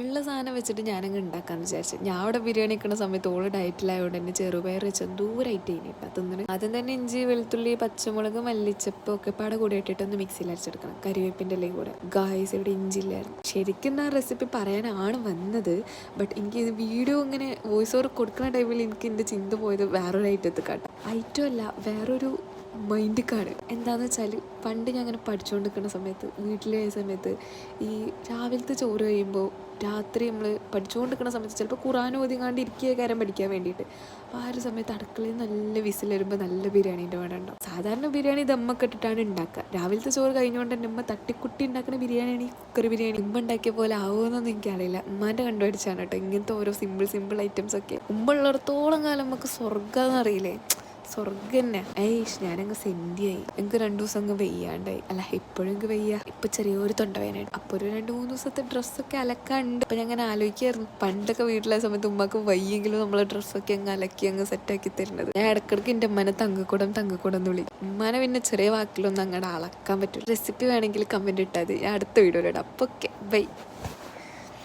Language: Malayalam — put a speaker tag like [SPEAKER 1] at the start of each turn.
[SPEAKER 1] ഉള്ള സാധനം വെച്ചിട്ട് ഞാനങ്ങ് ഉണ്ടാക്കാന്ന് വിചാരിച്ചു. ഞാൻ അവിടെ ബിരിയാണി വെക്കുന്ന സമയത്ത് ഓൾ ഡയറ്റിലായതുകൊണ്ട് തന്നെ ചെറുപയർ വെച്ച് എന്തൂരായിട്ട് കഴിഞ്ഞിട്ട് തിന്നിന് ആദ്യം തന്നെ ഇഞ്ചി വെളുത്തുള്ളി പച്ചമുളക് മല്ലിച്ചപ്പ് ഒക്കെ പാടെ കൂടി ഇട്ടിട്ട് ഒന്ന് മിക്സിയിൽ അരച്ചെടുക്കണം. കരിവേപ്പിന്റെ ഇലയും കൂടെ. ഗായ്സ് ഇവിടെ ഇഞ്ചി ഇല്ലായിരുന്നു. ശരിക്കും ആ റെസിപ്പി പറയാനാണ് വന്നത്. ബട്ട് എനിക്ക് വീഡിയോ ഇങ്ങനെ വോയിസ് ഓവർ കൊടുക്കുന്ന ടൈമിൽ എനിക്ക് എന്റെ ചിന്ത പോയത് വേറൊരു ഐറ്റത്ത് കാട്ടാം ഐറ്റം അല്ല വേറൊരു മൈൻഡിക്കാണ് എന്താന്ന് വെച്ചാൽ പണ്ട് ഞാൻ അങ്ങനെ പഠിച്ചുകൊണ്ടിരിക്കുന്ന സമയത്ത് വീട്ടിലെ സമയത്ത് ഈ രാവിലത്തെ ചോറ് കഴിയുമ്പോൾ രാത്രി നമ്മൾ പഠിച്ചുകൊണ്ടിരിക്കുന്ന സമയത്ത് ചിലപ്പോൾ ഖുറാൻ ഓതിങ്ങാണ്ട് ഇരിക്കുക കാര്യം പഠിക്കാൻ വേണ്ടിയിട്ട് അപ്പോൾ ആ ഒരു സമയത്ത് അടുക്കളയിൽ നല്ല വിസിൽ വരുമ്പോൾ നല്ല ബിരിയാണീന്റെ വേണം ഉണ്ടാവും. സാധാരണ ബിരിയാണി ദമ്മൊക്കെ ഇട്ടിട്ടാണ് ഉണ്ടാക്കുക. രാവിലത്തെ ചോറ് കഴിഞ്ഞുകൊണ്ട് തന്നെ ഉമ്മ തട്ടിക്കുട്ടി ഉണ്ടാക്കുന്ന ബിരിയാണിയാണ് ഈ കുക്കർ ബിരിയാണി. ഉമ്മ ഉണ്ടാക്കിയ പോലെ ആവുമെന്നൊന്നും എനിക്കറിയില്ല ഉമ്മാന്റെ കണ്ടുപിടിച്ചാണ് കേട്ടോ. ഇങ്ങനത്തെ ഓരോ സിമ്പിൾ സിമ്പിൾ ഐറ്റംസ് ഒക്കെ. ഉമ്മ ഉള്ളിടത്തോളം കാലം നമുക്ക് സ്വർഗം എന്നറിയില്ലേ സ്വർഗം തന്നെ ഏയ്ഷ് ഞാനങ്ങ് സെന്റിയായി എനിക്ക് രണ്ടു ദിവസം അങ്ങ് വെയ്യാണ്ടായി. അല്ല ഇപ്പോഴും എനിക്ക് വെയ്യ. ഇപ്പൊ ചെറിയൊരു തൊണ്ടവേനയാണ് അപ്പൊ ഒരു രണ്ട് മൂന്ന് ദിവസത്തെ ഡ്രസ്സൊക്കെ അലക്കാണ്ട്. അപ്പൊ ഞാൻ അങ്ങനെ ആലോചിക്കായിരുന്നു. പണ്ടൊക്കെ വീട്ടിലെ സമയത്ത് ഉമ്മക്ക് വയ്യെങ്കിലും നമ്മളെ ഡ്രസ്സൊക്കെ അങ്ങ് അലക്കി അങ്ങ് സെറ്റാക്കി തരുന്നത്. ഞാൻ ഇടക്കിടക്ക് എന്റെ ഉമ്മനെ തങ്കക്കൂടം തങ്കക്കൂടം എന്ന് വിളിക്കും. ഉമ്മാനെ പിന്നെ ചെറിയ വാക്കിലൊന്നും അങ്ങോട്ട് അളക്കാൻ പറ്റും റെസിപ്പി വേണമെങ്കിൽ കമന്റ് ഇട്ടാൽ ഞാൻ അടുത്ത വീഡിയോയിലിടാം അപ്പോൾ ഓക്കെ ബൈ